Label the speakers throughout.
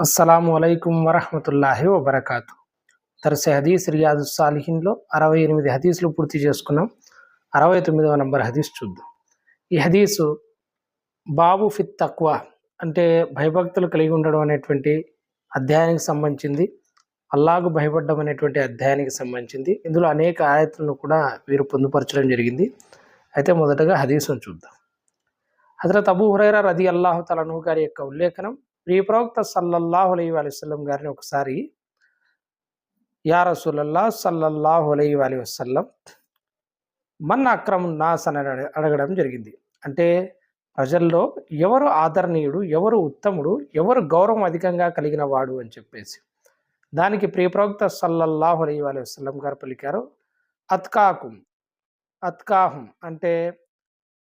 Speaker 1: అస్సలం అయికం వరహమతుల్లాహి వబర్కాతు. దర్శ హదీస్ రియాదు సాలిహిన్లో అరవై ఎనిమిది హదీసులు పూర్తి చేసుకున్నాం. అరవై తొమ్మిదవ నంబర్ హదీస్ చూద్దాం. ఈ హదీసు బాబు ఫిత్ తక్కువ అంటే భయభక్తులు కలిగి ఉండడం అనేటువంటి అధ్యాయానికి సంబంధించింది. అల్లాకు భయపడడం అనేటువంటి అధ్యాయానికి సంబంధించింది. ఇందులో అనేక ఆయతులను కూడా వీరు పొందుపరచడం జరిగింది. అయితే మొదటగా హదీసును చూద్దాం. హజరత్ అబూ హురైరా రది అల్లాహు తలను గారి యొక్క ఉల్లేఖనం ప్రియప్రవక్త సల్లల్లాహు అలై వసల్లం గారిని ఒకసారి యా రసూలల్లా సల్లల్లాహు అలై అలీ వసల్లం మన్ అక్రమం నాస్ అని అడగడం జరిగింది. అంటే ప్రజల్లో ఎవరు ఆదరణీయుడు ఎవరు ఉత్తముడు ఎవరు గౌరవం అధికంగా కలిగిన వాడు అని చెప్పేసి. దానికి ప్రియప్రవక్త సల్లల్లాహు అలై అలీ వసల్లం గారు పలికారు అత్కాకుం అత్కాహం అంటే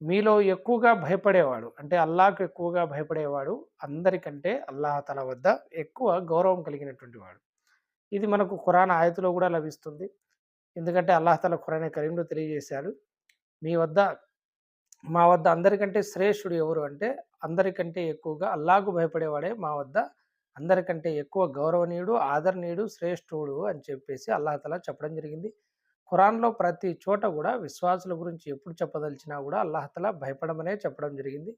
Speaker 1: మీలో ఎక్కువగా భయపడేవాడు అంటే అల్లాహకు ఎక్కువగా భయపడేవాడు అందరికంటే అల్లాహ్ తల వద్ద ఎక్కువ గౌరవం కలిగినటువంటి వాడు. ఇది మనకు ఖురాన్ ఆయతులో కూడా లభిస్తుంది. ఎందుకంటే అల్లాహతల ఖురాన్ కరీంలో తెలియజేశాడు మీ వద్ద మా వద్ద అందరికంటే శ్రేష్ఠుడు ఎవరు అంటే అందరికంటే ఎక్కువగా అల్లాహకు భయపడేవాడే మా వద్ద అందరికంటే ఎక్కువ గౌరవనీయుడు ఆదరణీయుడు శ్రేష్ఠుడు అని చెప్పేసి అల్లాహతల చెప్పడం జరిగింది. ఖురాన్లో ప్రతి చోట కూడా విశ్వాసుల గురించి ఎప్పుడు చెప్పదలిచినా కూడా అల్లాహతల భయపడమనే చెప్పడం జరిగింది.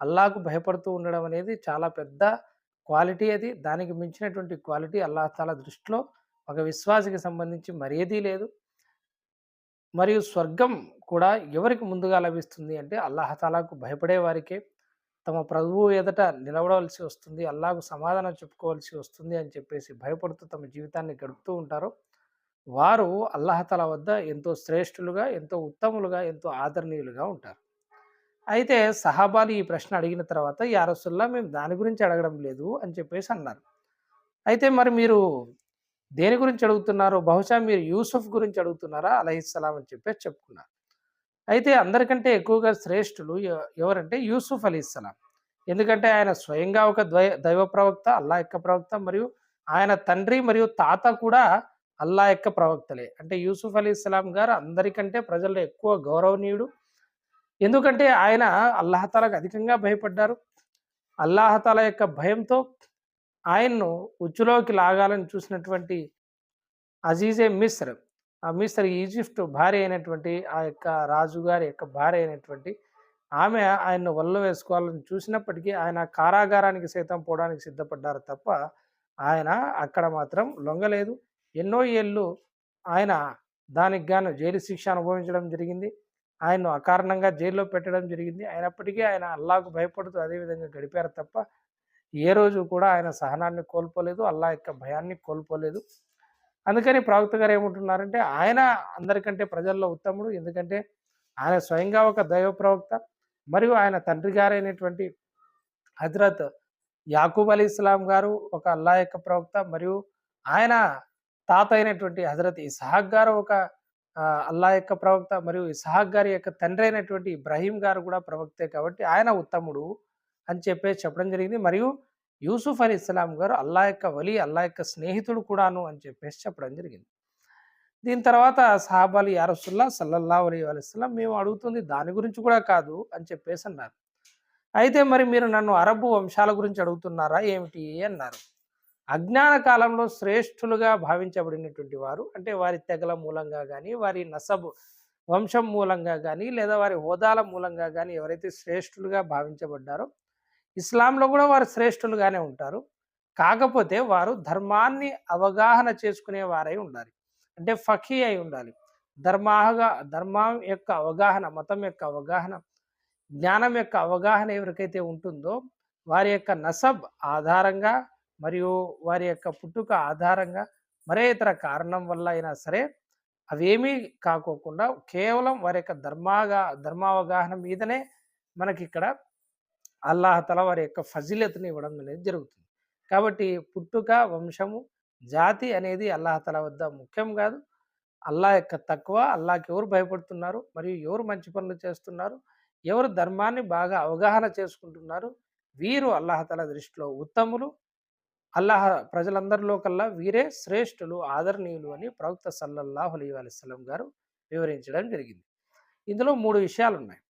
Speaker 1: అల్లాహకు భయపడుతూ ఉండడం అనేది చాలా పెద్ద క్వాలిటీ అది. దానికి మించినటువంటి క్వాలిటీ అల్లాహతాల దృష్టిలో ఒక విశ్వాసికి సంబంధించి మరేదీ లేదు. మరియు స్వర్గం కూడా ఎవరికి ముందుగా లభిస్తుంది అంటే అల్లాహతాలాకు భయపడే వారికే. తమ ప్రభువు ఎదుట నిలబడవలసి వస్తుంది అల్లాహకు సమాధానం చెప్పుకోవాల్సి వస్తుంది అని చెప్పేసి భయపడుతూ తమ జీవితాన్ని గడుపుతూ ఉంటారు. వారు అల్లాహతల వద్ద ఎంతో శ్రేష్ఠులుగా ఎంతో ఉత్తములుగా ఎంతో ఆదరణీయులుగా ఉంటారు. అయితే సహాబాలు ఈ ప్రశ్న అడిగిన తర్వాత ఈ మేము దాని గురించి అడగడం లేదు అని చెప్పేసి అన్నారు. అయితే మరి మీరు దేని గురించి అడుగుతున్నారో? బహుశా మీరు యూసుఫ్ గురించి అడుగుతున్నారా? అలహిస్సలాం అని చెప్పేసి చెప్పుకున్నారు. అయితే అందరికంటే ఎక్కువగా శ్రేష్ఠులు ఎవరంటే యూసుఫ్ అలీస్సలాం ఎందుకంటే ఆయన స్వయంగా ఒక ద్వై దైవ ప్రవక్త అల్లా యొక్క ప్రవక్త మరియు ఆయన తండ్రి మరియు తాత కూడా అల్లా యొక్క ప్రవక్తలే. అంటే యూసుఫ్ అలీ ఇస్లాం గారు అందరికంటే ప్రజల్లో ఎక్కువ గౌరవనీయుడు. ఎందుకంటే ఆయన అల్లాహతాలకు అధికంగా భయపడ్డారు. అల్లాహతాల యొక్క భయంతో ఆయన్ను ఉచ్చులోకి లాగాలని చూసినటువంటి అజీజే మిస్ర్. ఆ మిస్ర్ ఈజిప్ట్ భార్య అయినటువంటి ఆ యొక్క రాజుగారి యొక్క భార్య అయినటువంటి ఆమె ఆయన్ను వల్ల వేసుకోవాలని చూసినప్పటికీ ఆయన కారాగారానికి సైతం పోవడానికి సిద్ధపడ్డారు తప్ప ఆయన అక్కడ మాత్రం లొంగలేదు. ఎన్నో ఏళ్ళు ఆయన దానికి గాను జైలు శిక్ష అనుభవించడం జరిగింది. ఆయన్ను అకారణంగా జైల్లో పెట్టడం జరిగింది. అయినప్పటికీ ఆయన అల్లాకు భయపడుతూ అదే విధంగా గడిపారు తప్ప ఏ రోజు కూడా ఆయన సహనాన్ని కోల్పోలేదు అల్లా యొక్క భయాన్ని కోల్పోలేదు. అందుకని ప్రవక్త గారు ఏమంటున్నారంటే ఆయన అందరికంటే ప్రజల్లో ఉత్తముడు. ఎందుకంటే ఆయన స్వయంగా ఒక దైవ ప్రవక్త. మరియు ఆయన తండ్రి గారైనటువంటి హజరత్ యాకూబ్ అలీ ఇస్లాం గారు ఒక అల్లా యొక్క ప్రవక్త. మరియు ఆయన తాత అయినటువంటి హజరత్ ఇసహాక్ గారు ఒక అల్లా యొక్క ప్రవక్త మరియు ఇసహాక్ గారి యొక్క తండ్రి అయినటువంటి ఇబ్రాహీం గారు కూడా ప్రవక్తే కాబట్టి ఆయన ఉత్తముడు అని చెప్పేసి చెప్పడం జరిగింది. మరియు యూసుఫ్ అలీ ఇస్లాం గారు అల్లా యొక్క వలి అల్లా యొక్క స్నేహితుడు కూడాను అని చెప్పేసి చెప్పడం జరిగింది. దీని తర్వాత సహాబాలి యారసుల్లా సల్లల్లా అలీ అలైస్లాం మేము అడుగుతుంది దాని గురించి కూడా కాదు అని చెప్పేసి అన్నారు. అయితే మరి మీరు నన్ను అరబు వంశాల గురించి అడుగుతున్నారా? ఏమిటి? అన్నారు. అజ్ఞాన కాలంలో శ్రేష్ఠులుగా భావించబడినటువంటి వారు అంటే వారి తెగల మూలంగా కానీ వారి నసబు వంశం మూలంగా కానీ లేదా వారి హోదాల మూలంగా కానీ ఎవరైతే శ్రేష్ఠులుగా భావించబడ్డారో ఇస్లాంలో కూడా వారు శ్రేష్ఠులుగానే ఉంటారు. కాకపోతే వారు ధర్మాన్ని అవగాహన చేసుకునే వారై ఉండాలి. అంటే ఫఖీ అయి ఉండాలి. ధర్మాగా ధర్మం యొక్క అవగాహన మతం యొక్క అవగాహన జ్ఞానం యొక్క అవగాహన ఎవరికైతే ఉంటుందో వారి యొక్క నసబ్ ఆధారంగా మరియు వారి యొక్క పుట్టుక ఆధారంగా మరే ఇతర కారణం వల్ల అయినా సరే అవేమీ కాకోకుండా కేవలం వారి యొక్క ధర్మాగా ధర్మావగాహన మీదనే మనకి ఇక్కడ అల్లాహతల వారి యొక్క ఫజిలత్ని ఇవ్వడం అనేది జరుగుతుంది. కాబట్టి పుట్టుక వంశము జాతి అనేది అల్లాహతల వద్ద ముఖ్యం కాదు. అల్లా యొక్క తక్కువ అల్లాకి ఎవరు భయపడుతున్నారు? మరియు ఎవరు మంచి పనులు చేస్తున్నారు? ఎవరు ధర్మాన్ని బాగా అవగాహన చేసుకుంటున్నారు? వీరు అల్లాహతల దృష్టిలో ఉత్తములు అల్లాహ ప్రజలందరిలో కల్లా వీరే శ్రేష్ఠులు ఆదరణీయులు అని ప్రవక్త సల్లల్లాహు అలీ అలిస్లం గారు వివరించడం జరిగింది. ఇందులో మూడు విషయాలు ఉన్నాయి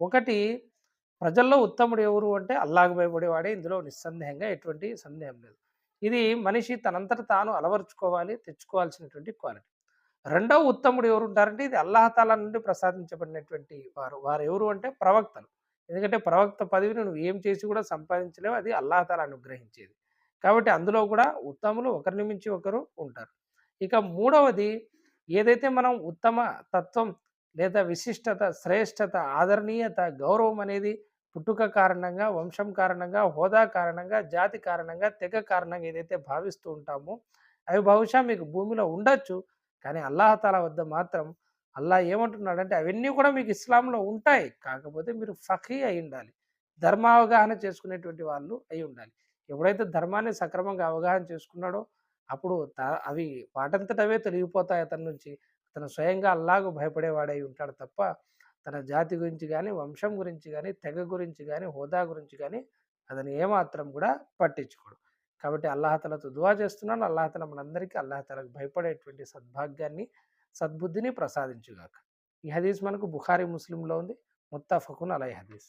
Speaker 1: ఒకటి ప్రజల్లో ఉత్తముడు ఎవరు అంటే అల్లాహకు భయపడేవాడే ఇందులో నిస్సందేహంగా ఎటువంటి సందేహం లేదు. ఇది మనిషి తనంతట తాను అలవరుచుకోవాలి తెచ్చుకోవాల్సినటువంటి క్వాలిటీ. రెండవ ఉత్తముడు ఎవరు ఉంటారంటే ఇది అల్లాహతాల నుండి ప్రసాదించబడినటువంటి వారు. వారు ఎవరు అంటే ప్రవక్తలు. ఎందుకంటే ప్రవక్త పదవిని నువ్వు ఏం చేసి కూడా సంపాదించలేవు అది అల్లాహతాల అనుగ్రహించేది. కాబట్టి అందులో కూడా ఉత్తములు ఒకరిని మించి ఒకరు ఉంటారు. ఇక మూడవది ఏదైతే మనం ఉత్తమ తత్వం లేదా విశిష్టత శ్రేష్టత ఆదరణీయత గౌరవం అనేది పుట్టుక కారణంగా వంశం కారణంగా హోదా కారణంగా జాతి కారణంగా తెగ కారణంగా ఏదైతే భావిస్తూ ఉంటామో అవి బహుశా మీకు భూమిలో ఉండొచ్చు. కానీ అల్లాహతాల వద్ద మాత్రం అల్లా ఏమంటున్నాడంటే అవన్నీ కూడా మీకు ఇస్లాంలో ఉంటాయి. కాకపోతే మీరు ఫఖీ అయి ఉండాలి. ధర్మావగాహన చేసుకునేటువంటి వాళ్ళు అయి ఉండాలి. ఎప్పుడైతే ధర్మాన్ని సక్రమంగా అవగాహన చేసుకున్నాడో అప్పుడు అవి వాటంతటవే తొలగిపోతాయి అతని నుంచి. అతను స్వయంగా అల్లాగు భయపడేవాడై ఉంటాడు తప్ప తన జాతి గురించి కానీ వంశం గురించి కానీ తెగ గురించి కానీ హోదా గురించి కానీ అతను ఏమాత్రం కూడా పట్టించుకోడు. కాబట్టి అల్లాహతలతో దువా చేస్తున్నాను. అల్లాహతల మనందరికీ అల్లాహతలకు భయపడేటువంటి సద్భాగ్యాన్ని సద్బుద్ధిని ప్రసాదించుగాక. ఈ హదీస్ మనకు బుఖారీ ముస్లింలో ఉంది. ముత్తాఫకున్ అలై హదీస్.